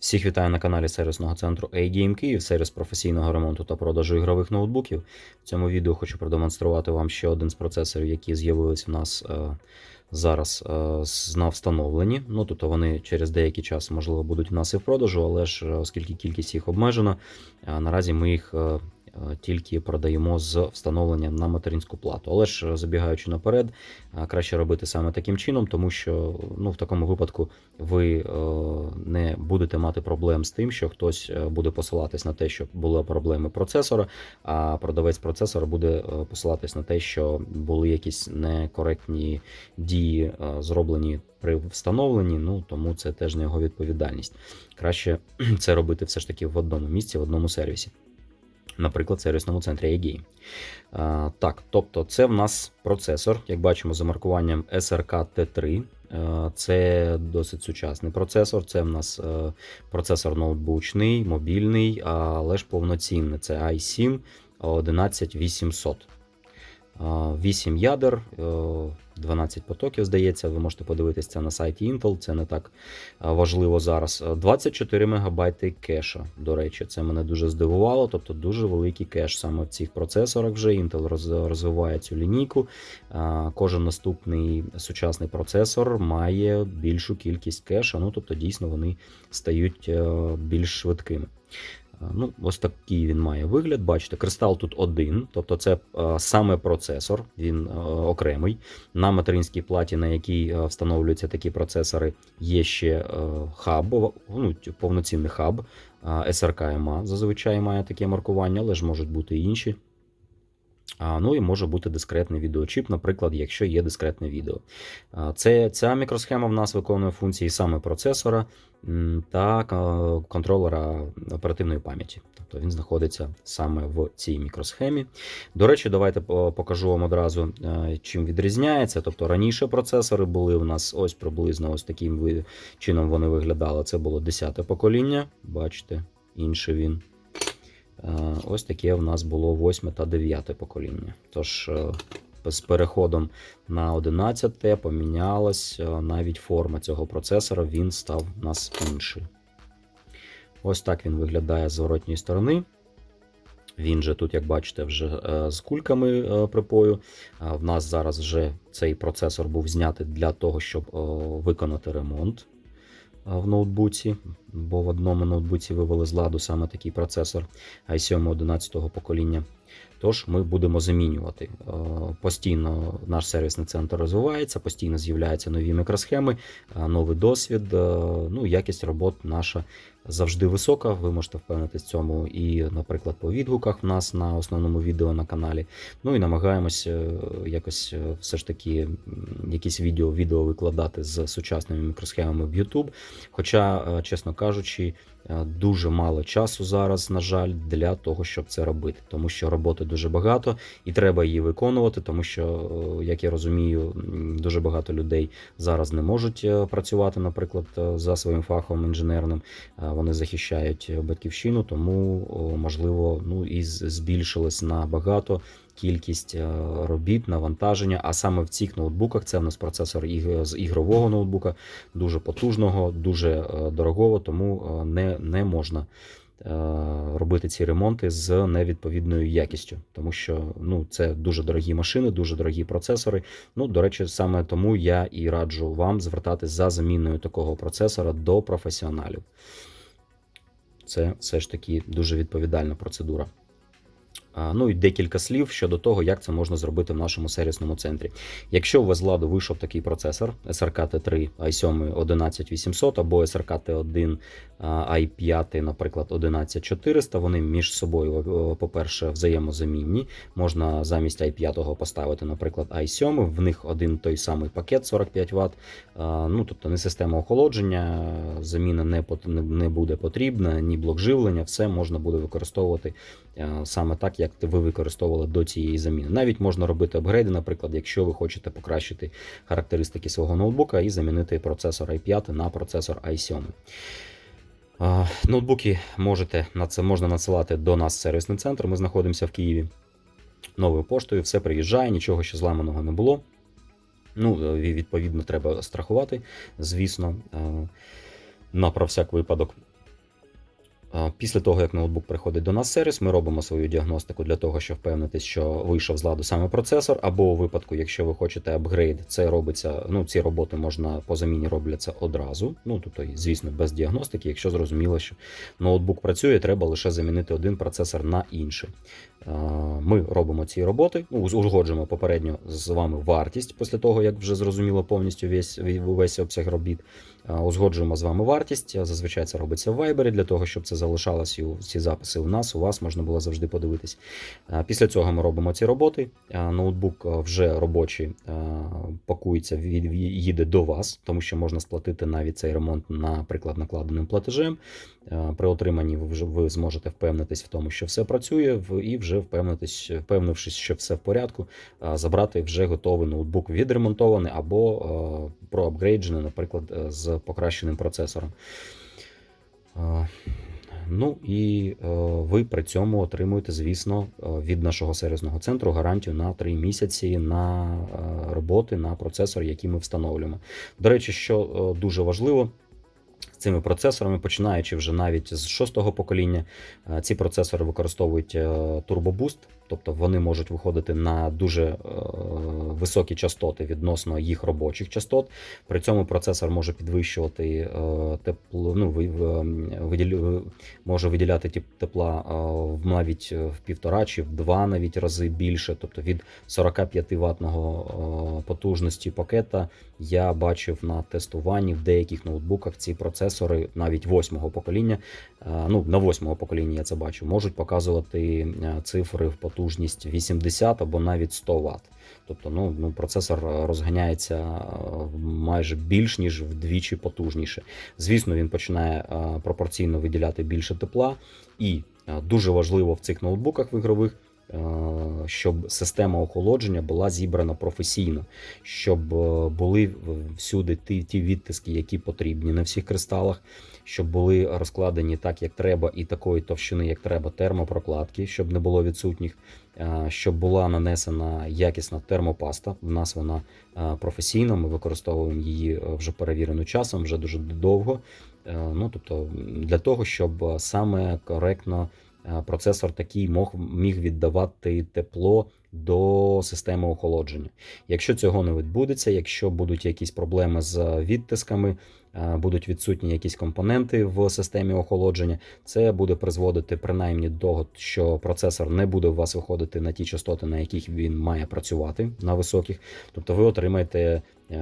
Всіх вітаю на каналі сервісного центру A-Game Київ, сервіс професійного ремонту та продажу ігрових ноутбуків. В цьому відео хочу продемонструвати вам ще один з процесорів, які з'явились у нас е, зараз е, на встановленні. Ну, тобто вони через деякий час, можливо, будуть у нас і в продажу, але ж е, оскільки кількість їх обмежена, е, наразі ми їх е, тільки продаємо з встановленням на материнську плату. Але ж е, забігаючи наперед, е, краще робити саме таким чином, тому що ну, в такому випадку ви е, не будете мати проблем з тим, що хтось е, буде посилатись на те, що були проблеми процесора, а продавець процесора буде е, посилатись на те, що були якісь некоректні дії е, зроблені при встановленні. Ну тому це теж не його відповідальність. Краще це робити все ж таки в одному місці, в одному сервісі. Наприклад, сервісному центрі AGame. Так, тобто, це в нас процесор, як бачимо, за маркуванням SRK T3. Е, Це досить сучасний процесор. Це в нас е, процесор ноутбучний, мобільний, але ж повноцінний. Це i7 11800. 8 ядер, е, 12 потоків, здається, ви можете подивитися це на сайті Intel, це не так е, важливо зараз. Е, 24 МБ кеша. До речі, це мене дуже здивувало. Тобто дуже великий кеш саме в цих процесорах вже. Intel розвиває цю лінійку. Е, Кожен наступний сучасний процесор має більшу кількість кеша. Ну тобто, дійсно вони стають е, більш швидкими. Е, Ну, ось такий він має вигляд. Бачите, кристал тут один, тобто це е, саме процесор, він е, окремий. На материнській платі, на якій встановлюються такі процесори, є ще хаб, ну, повноцінний хаб. SRK MA зазвичай має таке маркування, але ж можуть бути і інші. Ну і може бути дискретний відеочіп, наприклад, якщо є дискретне відео. Це, ця мікросхема в нас виконує функції саме процесора та контролера оперативної пам'яті. Тобто він знаходиться саме в цій мікросхемі. До речі, давайте покажу вам одразу, е, чим відрізняється. Тобто раніше процесори були у нас ось приблизно ось таким чином вони виглядали. Це було 10-те покоління. Бачите, інший він. Е, Ось таке в нас було 8 та 9 покоління. Тож е, з переходом на 11 помінялась е, навіть форма цього процесора, він став у нас інший. Ось так він виглядає з зворотньої сторони. Він же тут, як бачите, вже з кульками припою. В нас зараз вже цей процесор був знятий для того, щоб виконати ремонт в ноутбуці, бо в одному ноутбуці вивели з ладу саме такий процесор i7 11 покоління. Тож ми будемо замінювати. Е, Постійно наш сервісний центр розвивається, постійно з'являються нові мікросхеми, е, новий досвід. е, Ну, якість робот наша завжди висока. Ви можете впевнитись в цьому і, наприклад, по відгуках в нас на основному відео на каналі. Ну і намагаємось якось все ж таки якісь відео, відео викладати з сучасними мікросхемами в YouTube. Хоча, чесно кажучи, е, дуже мало часу зараз, на жаль, для того, щоб це робити, тому що роботи дуже багато і треба її виконувати, тому що, е, як я розумію, дуже багато людей зараз не можуть е, працювати, наприклад, за своїм фахом інженерним. Вони захищають батьківщину, тому можливо, ну і з- збільшилась набагато кількість е, робіт, навантаження. А саме в цих ноутбуках це в нас процесор з ігрового ноутбука, дуже потужного, дуже е, дорогого, тому е, не, не можна робити ці ремонти з невідповідною якістю, тому що ну, це дуже дорогі машини, дуже дорогі процесори. Ну, до речі, саме тому я і раджу вам звертатись за заміною такого процесора до професіоналів. Це все ж таки дуже відповідальна процедура. Ну і декілька слів щодо того, як це можна зробити в нашому сервісному центрі. Якщо у вас з ладу вийшов такий процесор SRK T3 i7 11800 або SRK T1 i5, наприклад, 11400, вони між собою, по-перше, взаємозамінні. Можна замість i5 поставити, наприклад, i7, в них один той самий пакет 45 Вт. Ну, тобто не система охолодження, заміна не, не- буде потрібна, ні блок живлення, все можна буде використовувати саме так, як ви використовували до цієї заміни. Навіть можна робити апгрейди, наприклад, якщо ви хочете покращити характеристики свого ноутбука і замінити процесор i5 на процесор i7. Ноутбуки можете на це можна надсилати до нас в сервісний центр. Ми знаходимося в Києві новою поштою, все приїжджає, нічого ще зламаного не було. Ну, е, відповідно, треба страхувати, звісно, е, на про всяк випадок. Після того, як ноутбук приходить до нас сервіс, ми робимо свою діагностику для того, щоб впевнитись, що вийшов з ладу саме процесор, або у випадку, якщо ви хочете апгрейд, це робиться. Ну, ці роботи можна по заміні робляться одразу. Ну тобто, звісно, без діагностики, якщо зрозуміло, що ноутбук працює, треба лише замінити один процесор на інший. Ми робимо ці роботи, ну, узгоджуємо попередньо з вами вартість після того, як вже зрозуміло повністю весь, весь обсяг робіт. Узгоджуємо з вами вартість. Зазвичай це робиться в Viber для того, щоб це залишалось у- ці записи у нас, у вас можна було завжди подивитись. Після цього ми робимо ці роботи. Ноутбук вже робочий пакується, їде до вас, тому що можна сплатити навіть цей ремонт, наприклад, накладеним платежем. При отриманні ви зможете впевнитись в тому, що все працює, і вже впевнитись, впевнившись, що все в порядку, забрати вже готовий ноутбук відремонтований або проапгрейджений, наприклад, е, з покращеним процесором. Ну і е, ви при цьому отримуєте, звісно, е, від нашого сервісного центру гарантію на 3 місяці на роботи на процесор, який ми встановлюємо. До речі, що дуже важливо. Цими процесорами, починаючи вже навіть з шостого покоління, е, ці процесори використовують е, Turbo Boost, тобто вони можуть виходити на дуже е, високі частоти відносно їх робочих частот. При цьому процесор може підвищувати е, тепло, ну, ви- виділю- може виділяти тепла е, навіть в півтора чи в два навіть рази більше, тобто від 45 ватного потужності пакета я бачив на тестуванні в деяких ноутбуках ці процесори навіть восьмого покоління. е, Ну на восьмого покоління я це бачу, можуть показувати е, цифри в потужність 80 або навіть 100 Вт. Тобто, ну, ну процесор розганяється е, майже більш ніж вдвічі потужніше. Звісно, він починає е, пропорційно виділяти більше тепла, і е, дуже важливо в цих ноутбуках в ігрових. Е, Щоб система охолодження була зібрана професійно, щоб е, були всюди ті, ті відтиски, які потрібні на всіх кристалах, щоб були розкладені так, як треба, і такої товщини, як треба, термопрокладки, щоб не було відсутніх, е, щоб була нанесена якісна термопаста. У нас вона професійна, ми використовуємо її вже перевірену часом, вже дуже довго. Ну, тобто, для того, щоб саме коректно процесор такий мог, міг віддавати тепло до системи охолодження. Якщо цього не відбудеться, якщо будуть якісь проблеми з відтисками, е, будуть відсутні якісь компоненти в системі охолодження, це буде призводити принаймні до того, що процесор не буде у вас виходити на ті частоти, на яких він має працювати на високих. Тобто ви отримаєте, е,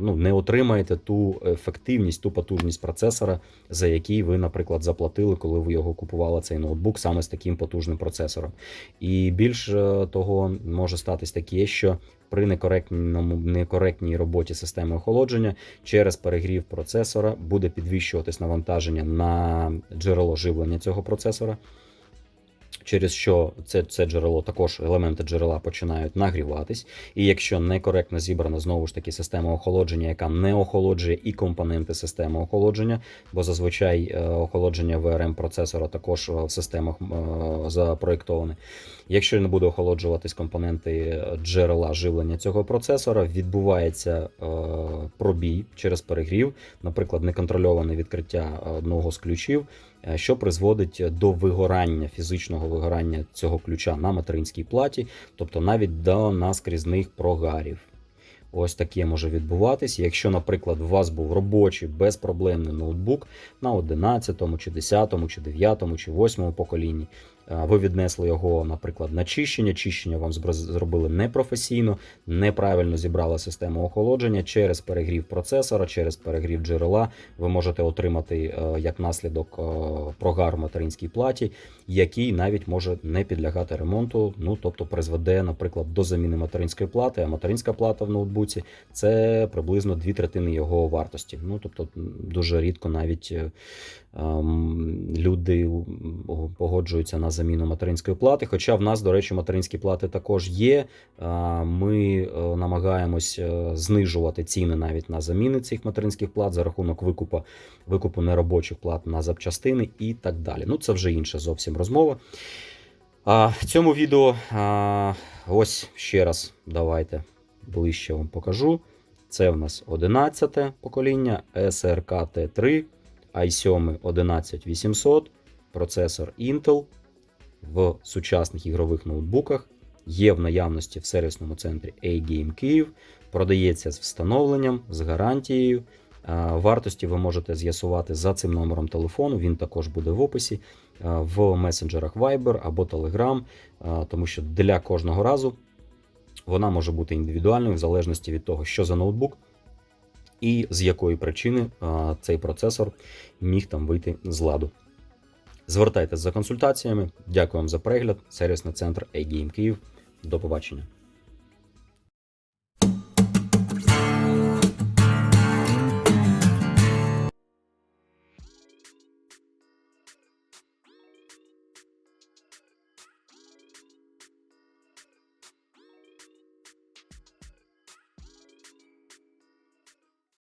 ну не отримаєте ту ефективність, ту потужність процесора, за який ви, наприклад, заплатили, коли ви його купували цей ноутбук саме з таким потужним процесором. І більш е, того може статись таке, що при некоректному некоректній роботі системи охолодження через перегрів процесора буде підвищуватись навантаження на джерело живлення цього процесора. Через що це, це джерело, також елементи джерела починають нагріватись, і якщо некоректно зібрана знову ж таки система охолодження, яка не охолоджує і компоненти системи охолодження, бо зазвичай е, охолодження VRM процесора також е, в системах е, запроєктоване. Якщо не буде охолоджуватись компоненти джерела живлення цього процесора, відбувається пробій через перегрів, наприклад, неконтрольоване відкриття одного з ключів, що призводить до вигорання фізичного вигорання цього ключа на материнській платі, тобто навіть до наскрізних прогарів. Ось таке може відбуватись. Якщо, наприклад, у вас був робочий безпроблемний ноутбук на 11, чи 10, чи 9, чи 8 поколінні, а ви віднесли його, наприклад, на чищення. Чищення вам зробили непрофесійно, неправильно зібрала систему охолодження через перегрів процесора, через перегрів джерела. Ви можете отримати е, як наслідок е, прогар в материнській платі, який навіть може не підлягати ремонту. Ну тобто призведе, наприклад, до заміни материнської плати, а материнська плата в ноутбуці це приблизно дві третини його вартості. Ну тобто дуже рідко навіть е, ем, люди погоджуються на заміну материнської плати. Хоча в нас, до речі, материнські плати також є. Ми е, намагаємось е, знижувати ціни навіть на заміни цих материнських плат за рахунок викупу, викупу неробочих плат на запчастини і так далі. Ну, це вже інша зовсім розмова. А в цьому відео ось ще раз давайте ближче вам покажу. Це в нас 11 покоління SRK T3, i7 11800, процесор Intel в сучасних ігрових ноутбуках є в наявності в сервісному центрі A-Game Київ, продається з встановленням, з гарантією. Вартості ви можете з'ясувати за цим номером телефону. Він також буде в описі в месенджерах Viber або Telegram, тому що для кожного разу вона може бути індивідуальною в залежності від того, що за ноутбук і з якої причини цей процесор міг там вийти з ладу. Звертайтеся за консультаціями. Дякую вам за перегляд. Сервісний центр A-Game Київ. До побачення.